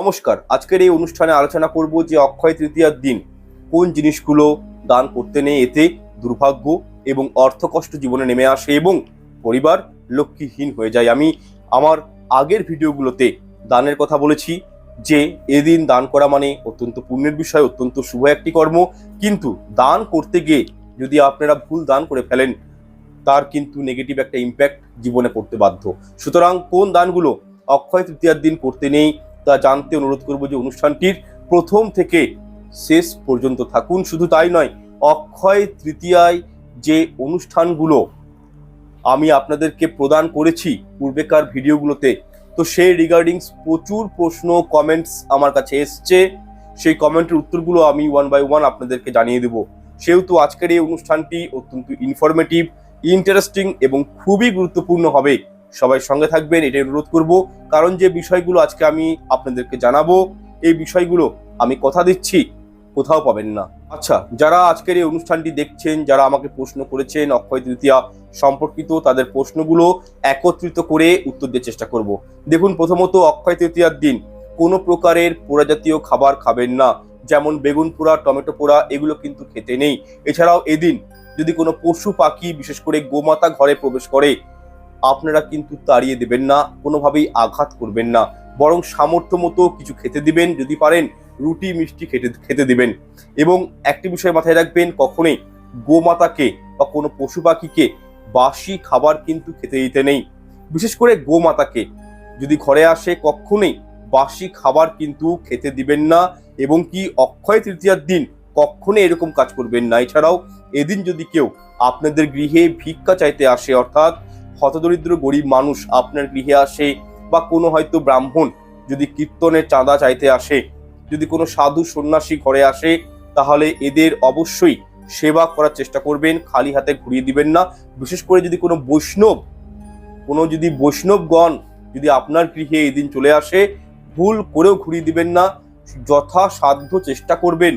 নমস্কার। আজকের এই অনুষ্ঠানে আলোচনা করব যে অক্ষয় তৃতীয়ার দিন কোন জিনিসগুলো দান করতে নেই, এতে দুর্ভাগ্য এবং অর্থকষ্ট জীবনে নেমে আসে এবং পরিবার লক্ষ্মীহীন হয়ে যায়। আমি আমার আগের ভিডিওগুলোতে দানের কথা বলেছি যে এদিন দান করা মানে অত্যন্ত পুণ্যের বিষয়, অত্যন্ত শুভ একটি কর্ম। কিন্তু দান করতে গিয়ে যদি আপনারা ভুল দান করে ফেলেন, তার কিন্তু নেগেটিভ একটা ইম্প্যাক্ট জীবনে পড়তে বাধ্য। সুতরাং কোন দানগুলো অক্ষয় তৃতীয়ার দিন করতে নেই তা জানতে অনুরোধ করব যে অনুষ্ঠানটির প্রথম থেকে শেষ পর্যন্ত থাকুন। শুধু তাই নয়, অক্ষয় তৃতীয়ায় যে অনুষ্ঠানগুলো আমি আপনাদেরকে প্রদান করেছি পূর্বেকার ভিডিওগুলোতে, তো সেই রিগার্ডিংস প্রচুর প্রশ্ন কমেন্টস আমার কাছে এসছে। সেই কমেন্টের উত্তরগুলো আমি ওয়ান বাই ওয়ান আপনাদেরকে জানিয়ে দেব। সেহেতু আজকের এই অনুষ্ঠানটি অত্যন্ত ইনফরমেটিভ ইন্টারেস্টিং এবং খুবই গুরুত্বপূর্ণ হবে। সবাই সঙ্গে থাকবেন, এটাই অনুরোধ করব। কারণ যে বিষয়গুলো আজকে আমি আপনাদেরকে জানাব, এই বিষয়গুলো আমি কথা দিচ্ছি, কোথাও পাবেন না। আচ্ছা যারা আজকের এই অনুষ্ঠানটি দেখছেন, যারা আমাকে প্রশ্ন করেছেন, অক্ষয় তৃতীয়া সম্পর্কিত তাদের প্রশ্নগুলো একত্রিত করে উত্তর দেওয়ার চেষ্টা করব। দেখুন, প্রথমত অক্ষয় তৃতীয়ার দিন, কোনো প্রকারের পোড়া জাতীয় খাবার খাবেন না। যেমন বেগুন পোড়া, টমেটো পোড়া, এগুলো কিন্তু খেতে নেই। এছাড়াও এদিন যদি কোনো পশু পাখি, বিশেষ করে গোমাতা ঘরে প্রবেশ করে আপনারা কিন্তু তাড়িয়ে দেবেন না, কোনোভাবেই আঘাত করবেন না। বরং সামর্থ্য মতো কিছু খেতে দিবেন, যদি পারেন রুটি, মিষ্টি খেতে খেতে দিবেন। এবং একটি বিষয় মাথায় রাখবেন, কখনোই গোমাতাকে বা কোনো পশু পাখিকে বাসি খাবার কিন্তু খেতে দিতে নেই। বিশেষ করে গোমাতাকে যদি ঘরে আসে, কখনোই বাসি খাবার কিন্তু খেতে দিবেন না এবং কি অক্ষয় তৃতীয়ার দিন কখনোই এরকম কাজ করবেন না। এছাড়াও এদিন যদি কেউ আপনাদের গৃহে ভিক্ষা চাইতে আসে, অর্থাৎ হতদরিদ্র গরিব মানুষ আপনার গৃহে আসে বা কোনো হয়তো ব্রাহ্মণ যদি কীর্তনের চাঁদা চাইতে আসে, যদি কোনো সাধু সন্ন্যাসী ঘরে আসে, তাহলে এদের অবশ্যই সেবা করার চেষ্টা করবেন, খালি হাতে ঘুরিয়ে দিবেন না। বিশেষ করে যদি কোনো বৈষ্ণব, কোনো যদি বৈষ্ণবগণ যদি আপনার গৃহে এই দিন চলে আসে, ভুল করেও ঘুরিয়ে দিবেন না। যথাসাধ্য চেষ্টা করবেন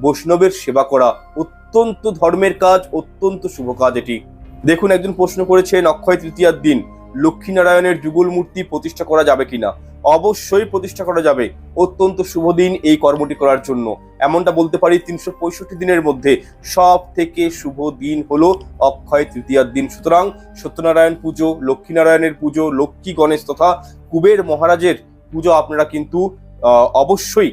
বৈষ্ণবের সেবা করা। অত্যন্ত ধর্মের কাজ, অত্যন্ত শুভ কাজ এটি। দেখুন, একজন প্রশ্ন করেছেন অক্ষয় তৃতীয়ার দিন লক্ষ্মীনারায়ণের যুগল মূর্তি প্রতিষ্ঠা করা যাবে কিনা? অবশ্যই প্রতিষ্ঠা করা যাবে। অত্যন্ত শুভ দিন এই কর্মটি করার জন্য। এমনটা বলতে পারি, তিনশো পঁয়ষট্টি দিনের মধ্যে সব থেকে শুভ দিন হলো অক্ষয় তৃতীয়ার দিন। সুতরাং সত্যনারায়ণ পুজো, লক্ষ্মীনারায়ণের পুজো, লক্ষ্মী গণেশ তথা কুবের মহারাজের পুজো আপনারা কিন্তু অবশ্যই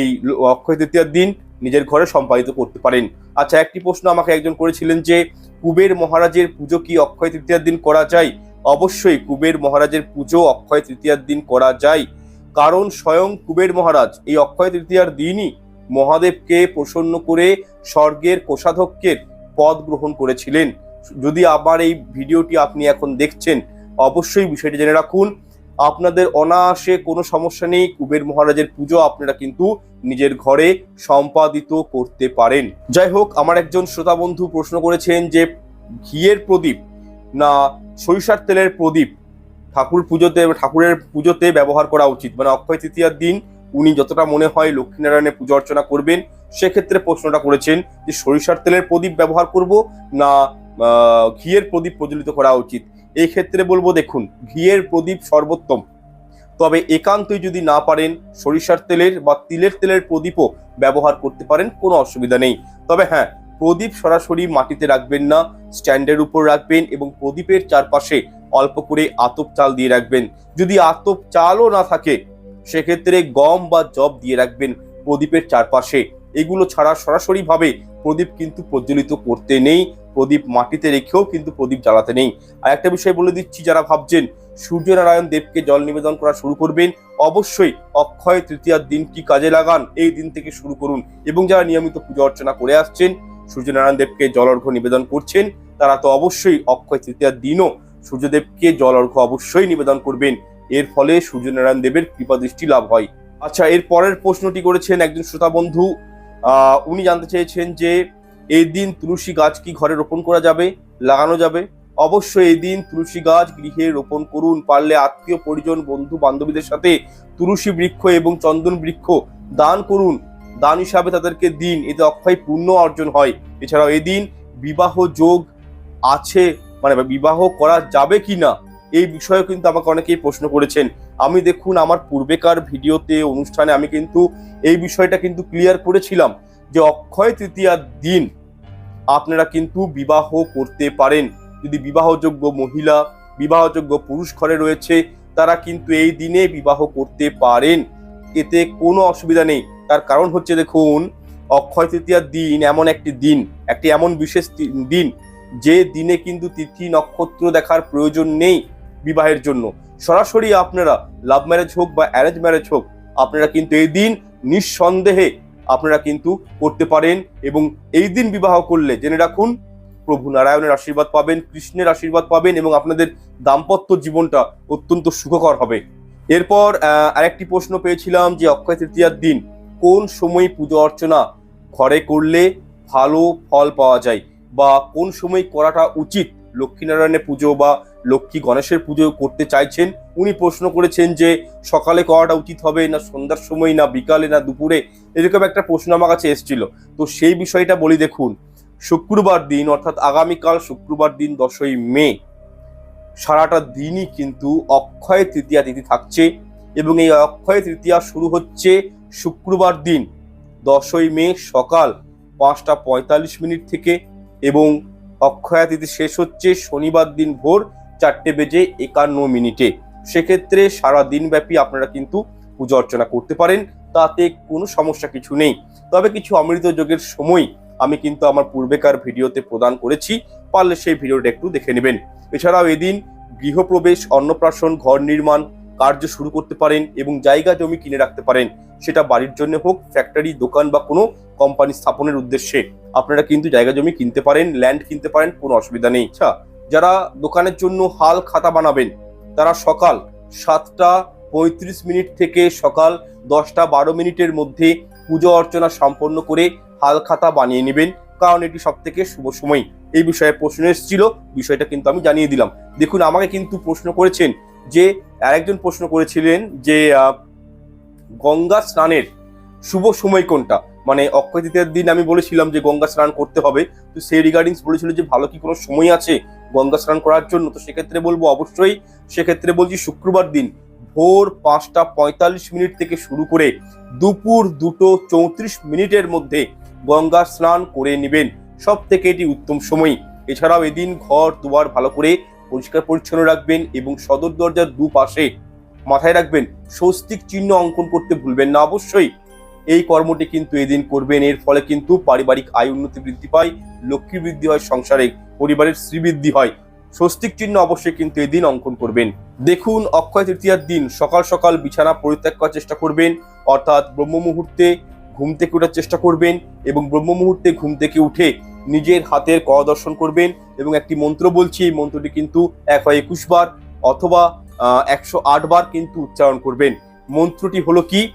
এই অক্ষয় তৃতীয়ার দিন নিজের ঘরে সম্পাদিত করতে পারেন। আচ্ছা একটি প্রশ্ন আমাকে একজন করেছিলেন যে কুবের মহারাজের পুজো কি অক্ষয় তৃতীয়ার দিন করা যায়? অবশ্যই কুবের মহারাজের পুজো অক্ষয় তৃতীয়ার দিন করা যায়। কারণ স্বয়ং কুবের মহারাজ এই অক্ষয় তৃতীয়ার দিনই মহাদেবকে প্রসন্ন করে স্বর্গের কোষাধ্যক্ষের পদ গ্রহণ করেছিলেন। যদি আবার এই ভিডিওটি আপনি এখন দেখছেন, অবশ্যই বিষয়টি জেনে রাখুন। আপনাদের অনায়াসে কোনো সমস্যা নেই। কুবের মহারাজের পুজো আপনারা কিন্তু নিজের ঘরে সম্পাদিত করতে পারেন। যাই হোক, আমার একজন শ্রোতা বন্ধু প্রশ্ন করেছেন যে, ঘিয়ের প্রদীপ না সরিষার তেলের প্রদীপ ঠাকুর পুজোতে, ঠাকুরের পুজোতে ব্যবহার করা উচিত? মানে অক্ষয় তৃতীয়ার দিন উনি যতটা মনে হয় লক্ষ্মীনারায়ণের পুজো অর্চনা করবেন, সেক্ষেত্রে প্রশ্নটা করেছেন যে, সরিষার তেলের প্রদীপ ব্যবহার করব না ঘিয়ের প্রদীপ প্রজ্বলিত করা উচিত? এই ক্ষেত্রে বলব, দেখুন, ঘিয়ের প্রদীপ সর্বোত্তম। তবে একান্তই যদি না পারেন, সরিষার তেলের বা তিলের তেলের প্রদীপও ব্যবহার করতে পারেন, কোনো অসুবিধা নেই। তবে হ্যাঁ প্রদীপ সরাসরি মাটিতে রাখবেন না, স্ট্যান্ডের উপর রাখবেন এবং প্রদীপের চারপাশে অল্প করে আতপ চাল দিয়ে রাখবেন। যদি আতপ চালও না থাকে, সেক্ষেত্রে গম বা জব দিয়ে রাখবেন প্রদীপের চারপাশে। এগুলো ছাড়া সরাসরি ভাবে প্রদীপ কিন্তু প্রজ্বলিত করতে নেই। প্রদীপ মাটিতে রেখেও কিন্তু প্রদীপ জ্বালাতে নেই। আর একটা বিষয় বলে দিচ্ছি, যারা ভাবছেন সূর্যনারায়ণ দেবকে জল নিবেদন করা শুরু করবেন, অবশ্যই অক্ষয় তৃতীয়ার দিনটি কাজে লাগান, এই দিন থেকে শুরু করুন। এবং যারা নিয়মিত পুজো অর্চনা করে আসছেন, সূর্যনারায়ণ দেবকে জল অর্ঘ্য নিবেদন করছেন, তারা তো অবশ্যই অক্ষয় তৃতীয়ার দিনও সূর্যদেবকে জল অর্ঘ্য অবশ্যই নিবেদন করবেন। এর ফলে সূর্যনারায়ণ দেবের কৃপা দৃষ্টি লাভ হয়। আচ্ছা এর পরের প্রশ্নটি করেছেন একজন শ্রোতা বন্ধু উনি জানতে চেয়েছেন যে এই দিন তুলসী গাছ কি ঘরে রোপণ করা যাবে, লাগানো যাবে? অবশ্যই এই দিন তুলসী গাছ গৃহে রোপণ করুন, পারলে আত্মীয়, পরিজন, বন্ধু, বান্ধবীদের সাথে তুলসী বৃক্ষ এবং চন্দন বৃক্ষ দান করুন। দান হিসাবে তাদেরকে দিন, এতে অক্ষয় পুণ্য অর্জন হয়। এছাড়াও এদিন বিবাহ যোগ আছে মানে বিবাহ করা যাবে কি না এই বিষয়ে কিন্তু আমাকে অনেকেই প্রশ্ন করেছেন। আমি দেখুন আমার পূর্বেকার ভিডিওতে, অনুষ্ঠানে আমি কিন্তু এই বিষয়টা কিন্তু ক্লিয়ার করেছিলাম যে অক্ষয় তৃতীয়ার দিন আপনারা কিন্তু বিবাহ করতে পারেন। যদি বিবাহযোগ্য মহিলা, বিবাহযোগ্য পুরুষ ঘরে রয়েছে, তারা কিন্তু এই দিনে বিবাহ করতে পারেন। এতে কোনো অসুবিধা নেই। তার কারণ হচ্ছে দেখুন, অক্ষয় তৃতীয়ার দিন এমন একটি দিন, একটি এমন বিশেষ দিন, যে দিনে কিন্তু তিথি নক্ষত্র দেখার প্রয়োজন নেই। বিবাহের জন্য। সরাসরি আপনারা লাভ ম্যারেজ হোক বা অ্যারেঞ্জ ম্যারেজ হোক, আপনারা কিন্তু এই দিন নিঃসন্দেহে আপনারা কিন্তু করতে পারেন এবং এই দিন বিবাহ করলে জেনে রাখুন, প্রভু নারায়ণের আশীর্বাদ পাবেন, কৃষ্ণের আশীর্বাদ পাবেন এবং আপনাদের দাম্পত্য জীবনটা অত্যন্ত সুখকর হবে। এরপর আরেকটি প্রশ্ন পেয়েছিলাম যে অক্ষয় তৃতীয়ার দিন কোন সময় পুজো অর্চনা ঘরে করলে ভালো ফল পাওয়া যায় বা কোন সময় করাটা উচিত? লক্ষ্মীনারায়ণের পুজো বা লক্ষ্মী গণেশের পুজো করতে চাইছেন, উনি প্রশ্ন করেছেন যে সকালে করাটা উচিত হবে, না সন্ধ্যার সময়, না বিকালে, না দুপুরে? এরকম একটা প্রশ্ন আমার কাছে এসেছিল। তো সেই বিষয়টা বলি দেখুন, শুক্রবার দিন, অর্থাৎ আগামীকাল শুক্রবার দিন দশই মে, সারাটা দিনই কিন্তু অক্ষয় তৃতীয়া তিথি থাকছে এবং এই অক্ষয় তৃতীয়া শুরু হচ্ছে শুক্রবার দিন, দশই মে সকাল পাঁচটা পঁয়তাল্লিশ মিনিট থেকে এবং অক্ষয়া তিথি শেষ হচ্ছে শনিবার দিন ভোর চারটে বেজে একান্ন মিনিটে। সেক্ষেত্রে সারা দিনব্যাপী আপনারা কিন্তু পুজো অর্চনা করতে পারেন, তাতে কোনো সমস্যা কিছু নেই। তবে কিছু অমৃত যোগের সময় আমি কিন্তু আমার পূর্বেকার ভিডিওতে প্রদান করেছি, পারলে সেই ভিডিওটা একটু দেখে নেবেন। এছাড়াও এদিন গৃহপ্রবেশ, অন্নপ্রাশন, ঘর নির্মাণ কার্য শুরু করতে পারেন এবং জায়গা জমি কিনে রাখতে পারেন। সেটা বাড়ির জন্য হোক ফ্যাক্টরি দোকান বা কোনো কোম্পানি স্থাপনের উদ্দেশ্যে। আপনারা কিন্তু জায়গা জমি কিনতে পারেন ল্যান্ড কিনতে পারেন, কোনো অসুবিধা নেই। আচ্ছা যারা দোকানের জন্য হাল খাতা বানাবেন, তারা সকাল সাতটা পঁয়ত্রিশ মিনিট থেকে সকাল দশটা বারো মিনিটের মধ্যে পুজো অর্চনা সম্পন্ন করে হাল খাতা বানিয়ে নেবেন, কারণ এটি সব থেকে শুভ সময়। এই বিষয়ে প্রশ্ন এসেছিল, বিষয়টা কিন্তু আমি জানিয়ে দিলাম। দেখুন, আমাকে কিন্তু প্রশ্ন করেছেন যে আরেকজন প্রশ্ন করেছিলেন যে গঙ্গা স্নানের শুভ সময় কোনটা? মানে অক্ষয় তৃতীয়ার দিন আমি বলেছিলাম যে গঙ্গা স্নান করতে হবে। তো সেই রিগার্ডিংস বলেছিল যে ভালো কি কোনো সময় আছে গঙ্গা স্নান করার জন্য? তো সেক্ষেত্রে বলব অবশ্যই, সেক্ষেত্রে বলছি শুক্রবার দিন ভোর পাঁচটা পঁয়তাল্লিশ মিনিট থেকে শুরু করে দুপুর দুটো চৌত্রিশ মিনিটের মধ্যে গঙ্গা স্নান করে নেবেন। সব থেকে এটি উত্তম সময়। এছাড়াও এদিন ঘর দুয়ার ভালো করে পরিষ্কার পরিচ্ছন্ন রাখবেন এবং সদর দরজার দুপাশে মাথায় রাখবেন স্বস্তিক চিহ্ন অঙ্কন করতে ভুলবেন না অবশ্যই। এই কর্মটি কিন্তু এদিন করবেন, এর ফলে কিন্তু পারিবারিক আয় উন্নতি বৃদ্ধি পায়, লক্ষ্মী বৃদ্ধি হয়, সংসারে পরিবারের শ্রীবৃদ্ধি হয়। স্বস্তিক চিহ্ন অবশ্যই কিন্তু এদিন অঙ্কন করবেন। দেখুন অক্ষয় তৃতীয়ার দিন সকাল সকাল বিছানা পরিত্যাগ করার চেষ্টা করবেন, অর্থাৎ ব্রহ্ম মুহূর্তে ঘুম থেকে ওঠার চেষ্টা করবেন এবং ব্রহ্ম মুহূর্তে ঘুম থেকে উঠে নিজের হাতের কর দর্শন করবেন এবং একটি মন্ত্র বলছি, এই মন্ত্রটি কিন্তু এক হয় একুশ বার অথবা একশো আট বার কিন্তু উচ্চারণ করবেন। মন্ত্রটি হলো কি?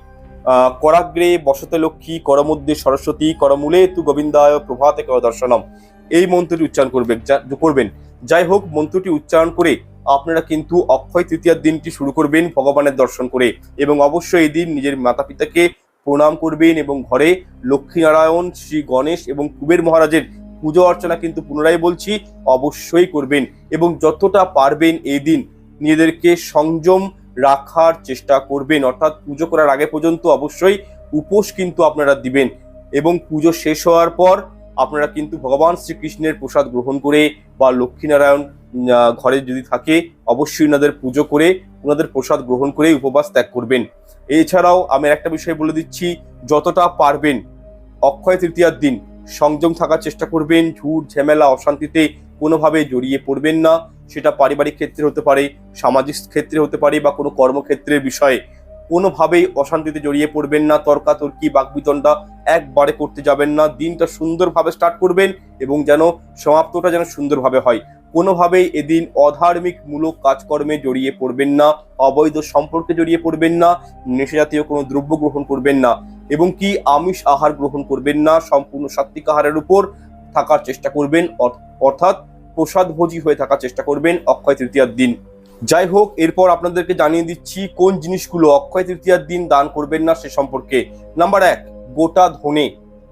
করাগ্রে বসতে লক্ষ্মী করমধ্যে সরস্বতী করমূলে তু গোবিন্দায় প্রভাতে কর দর্শনম। এই মন্ত্রটি উচ্চারণ করবেন, যা- করবেন। যাই হোক, মন্ত্রটি উচ্চারণ করে আপনারা কিন্তু অক্ষয় তৃতীয়ার দিনটি শুরু করবেন ভগবানের দর্শন করে এবং অবশ্যই এই দিন নিজের মাতা পিতাকে প্রণাম করবেন এবং ঘরে লক্ষ্মীনারায়ণ, শ্রী গণেশ এবং কুবের মহারাজের পুজো অর্চনা কিন্তু পুনরায় বলছি, অবশ্যই করবেন এবং যতটা পারবেন এই দিন নিজেদেরকে সংযম রাখার চেষ্টা করবেন। অর্থাৎ পুজো করার আগে পর্যন্ত অবশ্যই উপোস কিন্তু আপনারা দিবেন এবং পুজো শেষ হওয়ার পর আপনারা কিন্তু ভগবান শ্রীকৃষ্ণের প্রসাদ গ্রহণ করে বা লক্ষ্মীনারায়ণ ঘরে যদি থাকে, অবশ্যই ওনাদের পুজো করে, ওনাদের প্রসাদ গ্রহণ করে উপবাস ত্যাগ করবেন। এছাড়াও আমি একটা বিষয় বলে দিচ্ছি, যতটা পারবেন অক্ষয় তৃতীয়ার দিন সংযম থাকার চেষ্টা করবেন ঝুট ঝামেলা অশান্তিতে কোনোভাবে জড়িয়ে পড়বেন না। সেটা পারিবারিক ক্ষেত্রে হতে পারে, সামাজিক ক্ষেত্রে হতে পারে বা কোনো কর্মক্ষেত্রের বিষয়ে কোনোভাবেই অশান্তিতে জড়িয়ে পড়বেন না, তর্কাতর্কি, বাকবিতণ্ডা একবারে করতে যাবেন না, দিনটা সুন্দরভাবে স্টার্ট করবেন এবং যেন সমাপ্তটা যেন সুন্দরভাবে হয়। কোনোভাবেই এদিন অধার্মিক মূলক কাজকর্মে জড়িয়ে পড়বেন না, অবৈধ সম্পর্কে জড়িয়ে পড়বেন না নেশা জাতীয় কোনো দ্রব্য গ্রহণ করবেন না এবং কি আমিষ আহার গ্রহণ করবেন না, সম্পূর্ণ সাত্বিক আহারের উপর থাকার চেষ্টা করবেন অর- অর্থাৎ প্রসাদভোজী হয়ে থাকার চেষ্টা করবেন অক্ষয় তৃতীয়ার দিন। যাই হোক, এরপর আপনাদেরকে জানিয়ে দিচ্ছি কোন জিনিসগুলো অক্ষয় তৃতীয়ার দিন দান করবেন না সে সম্পর্কে। নাম্বার এক, গোটা ধনে।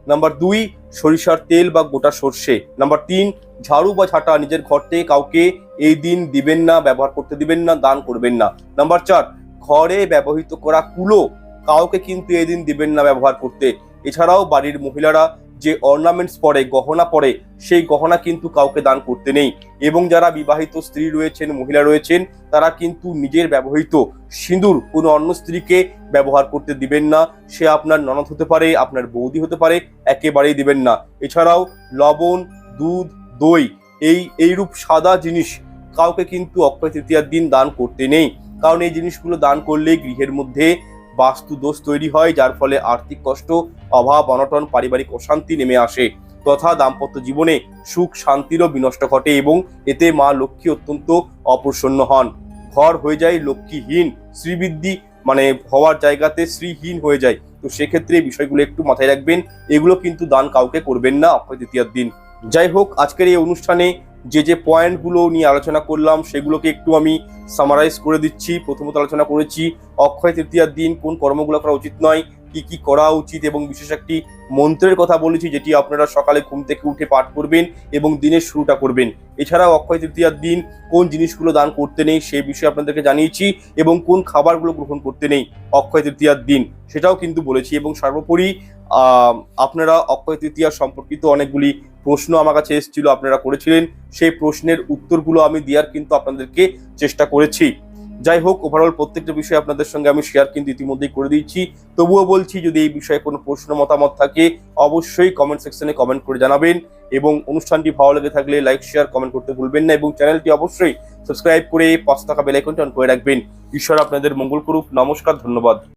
নাম্বার দুই, সরিষার তেল বা গোটা সর্ষে। নাম্বার তিন, ঝাড়ু বা ঝাঁটা নিজের ঘর থেকে কাউকে এই দিন দিবেন না, ব্যবহার করতে দিবেন না, দান করবেন না। নাম্বার চার, ঘরে ব্যবহৃত করা কুলো কাউকে কিন্তু এদিন দিবেন না ব্যবহার করতে। এছাড়াও বাড়ির মহিলারা যে অর্নামেন্টস পরে, গহনা পরে, সেই গহনা কিন্তু কাউকে দান করতে নেই। এবং যারা বিবাহিত স্ত্রী রয়েছেন, মহিলা রয়েছেন, তারা কিন্তু নিজের ব্যবহৃত সিঁদুর কোনো অন্য স্ত্রীকে ব্যবহার করতে দিবেন না। সে আপনার ননদ হতে পারে, আপনার বৌদি হতে পারে, একেবারেই দিবেন না। এছাড়াও লবণ, দুধ, দই, এই, এইরূপ সাদা জিনিস কাউকে কিন্তু অক্ষয় তৃতীয়ার দিন দান করতে নেই। কারণ এই জিনিসগুলো দান করলে গৃহের মধ্যে বাস্তু দোষ তৈরি হয়, যার ফলে আর্থিক কষ্ট, অভাব, অনটন, পারিবারিক অশান্তি নেমে আসে। তথা দাম্পত্য জীবনে সুখ, শান্তিরও বিনষ্ট ঘটে এবং এতে মা লক্ষ্মী অত্যন্ত অপ্রসন্ন হন। ঘর হয়ে যায় লক্ষ্মীহীন, শ্রীবৃদ্ধি মানে হওয়ার জায়গাতে শ্রীহীন হয়ে যায়। তো সেক্ষেত্রে বিষয়গুলো একটু মাথায় রাখবেন, এগুলো কিন্তু দান কাউকে করবেন না, অক্ষয় তৃতীয়ার দিন। যাই হোক, আজকের এই অনুষ্ঠানে যে যে পয়েন্টগুলো নিয়ে আলোচনা করলাম, সেগুলোকে একটু আমি সামারাইজ করে দিচ্ছি। প্রথমত আলোচনা করেছি, অক্ষয় তৃতীয়ার দিন কোন কর্মগুলো করা উচিত নয়, কি কি করা উচিত এবং বিশেষ একটি মন্ত্রের কথা বলেছি, যেটি আপনারা সকালে ঘুম থেকে উঠে পাঠ করবেন এবং দিনের শুরুটা করবেন। এছাড়াও অক্ষয় তৃতীয়ার দিন কোন জিনিসগুলো দান করতে নেই সেই বিষয়ে আপনাদেরকে জানিয়েছি এবং কোন খাবারগুলো গ্রহণ করতে নেই অক্ষয় তৃতীয়ার দিন, সেটাও কিন্তু বলেছি এবং সর্বোপরি আপনারা অক্ষয় তৃতীয়া সম্পর্কিত অনেকগুলি প্রশ্ন আমার কাছে এসেছিল, আপনারা করেছিলেন। সেই প্রশ্নের উত্তরগুলো আমি দেওয়ার কিন্তু আপনাদেরকে চেষ্টা করেছি। যাই হোক ওভারঅল প্রত্যেকটা বিষয় আপনাদের সঙ্গে আমি শেয়ার কিন্তু ইতিমধ্যেই করে দিয়েছি। তবুও বলছি, যদি এই বিষয়ে কোনো প্রশ্ন, মতামত থাকে, অবশ্যই কমেন্ট সেকশনে কমেন্ট করে জানাবেন এবং অনুষ্ঠানটি ভালো লেগে থাকলে লাইক শেয়ার কমেন্ট করতে ভুলবেন না এবং চ্যানেলটি অবশ্যই সাবস্ক্রাইব করে পাঁচ টাকা বেলাইকনটি অন করে রাখবেন। ঈশ্বর আপনাদের মঙ্গল করুক। নমস্কার, ধন্যবাদ।